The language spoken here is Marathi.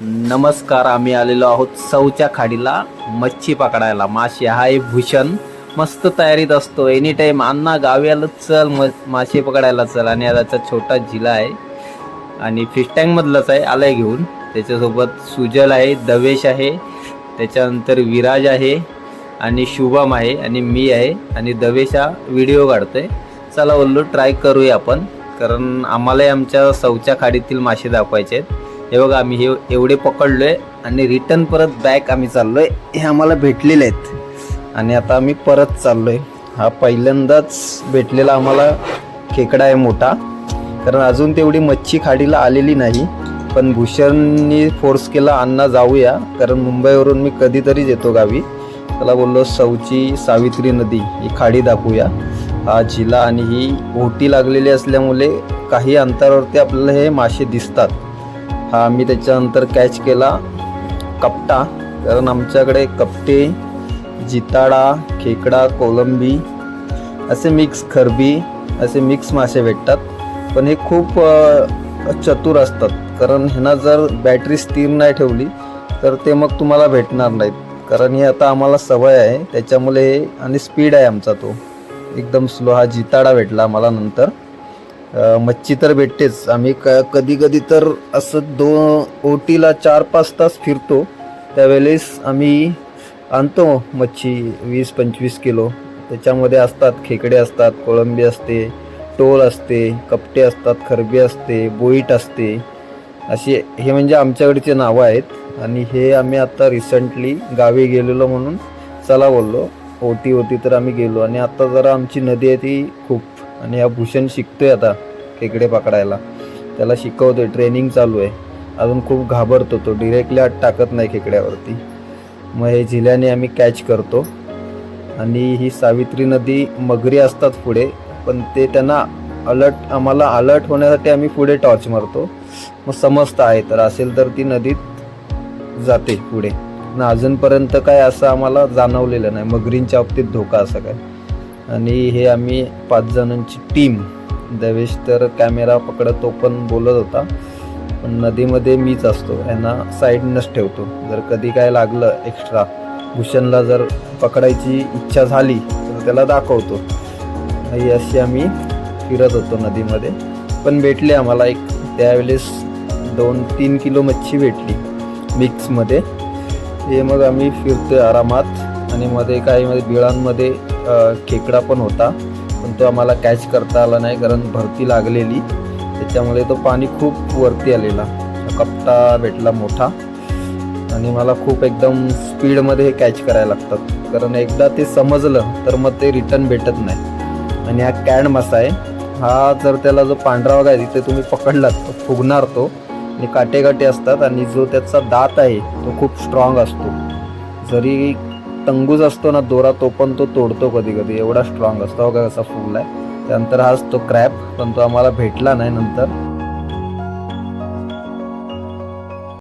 नमस्कार आम्ही आलेलो आहोत सौच्या खाडीला मच्छी पकडायला. मासे हा भूषण मस्त तयारीत असतो. एनी टाईम अण्णा गावी चल म मासे पकडायला चल. आणि हा त्याचा छोटा झिला आहे. आणि फिश टँकमधलाच आहे आलाय घेऊन. त्याच्यासोबत सुजल आहे दवेश आहे. त्याच्यानंतर विराज आहे. आणि शुभम आहे आणि मी आहे. आणि दवेश हा व्हिडिओ काढतोय. चला बोललो ट्राय करूया आपण. कारण आम्हालाही आमच्या सौच्या खाडीतील मासे दाखवायचे आहेत. हे बघा आम्ही हे एवढे पकडलोय आणि रिटर्न परत बॅक आम्ही चाललोय. हे आम्हाला भेटलेले आहेत. आणि आता आम्ही परत चाललोय. हा पहिल्यांदाच भेटलेला आम्हाला खेकडा आहे मोठा. कारण अजून तेवढी मच्छी खाडीला आलेली नाही. पण भूषणनी फोर्स केला अण्णा जाऊया. कारण मुंबईवरून मी कधीतरीच येतो गावी. त्याला बोललो सौची सावित्री नदी ही खाडी दाखवूया. हा झिला आणि ही ओटी लागलेली असल्यामुळे काही अंतरावरती आपल्याला हे मासे दिसतात. हा आम्ही त्याच्यानंतर कॅच केला कपटा. कारण आमच्याकडे कपटे जिताडा खेकडा कोलंबी असे मिक्स खरबी असे मिक्स मासे भेटतात. पण हे खूप चतुर असतात. कारण ह्यांना जर बॅटरी स्थिर नाही ठेवली तर ते मग तुम्हाला भेटणार नाहीत. कारण हे आता आम्हाला सवय आहे. त्याच्यामुळे हे आणि स्पीड आहे आमचा तो. एकदम स्लो हा जिताडा भेटला आम्हाला नंतर. मच्छी तर भेटतेच. आम्ही क कधी कधी तर असं दो ओटीला चार पाच तास फिरतो. त्यावेळेस आम्ही आणतो मच्छी वीस पंचवीस किलो. त्याच्यामध्ये असतात खेकडे असतात कोळंबी असते टोल असते कपटे असतात खरबी असते बोईट असते. असे हे म्हणजे आमच्याकडचे नावं आहेत. आणि हे आम्ही आता रिसेंटली गावी गेलेलो म्हणून चला बोललो. ओटी होती तर आम्ही गेलो. आणि आता जरा आमची नदी आहे ती खूप आणि हा भूषण शिकतोय आता खेकडे पकडायला. त्याला शिकवतोय ट्रेनिंग चालू आहे. अजून खूप घाबरतो तो डिरेक्टली आत टाकत नाही खेकड्यावरती. मग हे झिल्याने आम्ही कॅच करतो. आणि ही सावित्री नदी मगरी असतात पुढे पण ते त्यांना अलर्ट आम्हाला अलर्ट होण्यासाठी आम्ही पुढे टॉर्च मारतो. मग समजतं आहे तर असेल तर ती नदीत जाते पुढे. ना अजूनपर्यंत काय असं आम्हाला जाणवलेलं नाही. मगरींच्या बाबतीत धोका असं काय? आणि हे आम्ही पाच जणांची टीम दवेश तर कॅमेरा पकडत तो पण बोलत होता. पण नदीमध्ये मीच असतो यांना साईडनंच ठेवतो. जर कधी काय लागलं एक्स्ट्रा भूषणला जर पकडायची इच्छा झाली तर त्याला दाखवतो. ही अशी आम्ही फिरत होतो नदीमध्ये. पण भेटले आम्हाला एक त्यावेळेस दोन तीन किलो मच्छी भेटली मिक्समध्ये हे मग आम्ही फिरतो आरामात. आणि मध्ये काही मध्ये बिळांमध्ये खेकडा पण होता पण तो आम्हाला कॅच करता आला नाही कारण भरती लागलेली. त्याच्यामुळे तो पाणी खूप वरती आलेला. कपटा भेटला मोठा. आणि मला खूप एकदम स्पीडमध्ये हे कॅच करायला लागतात. कारण एकदा ते समजलं तर मग ते रिटर्न भेटत नाही. आणि हा कॅड मासा आहे. हा जर त्याला जो पांढरा वगैरे आहे तिथे तुम्ही पकडलात फुगणार तो. आणि काटे असतात. आणि जो त्याचा दात आहे तो खूप स्ट्रॉंग असतो. जरी टंगूज असतो ना दोरा तो पण तो तोडतो कधी कधी एवढा स्ट्रॉंग असतो. का कसा आहे. त्यानंतर हाच तो क्रॅप पण तो आम्हाला भेटला नाही नंतर.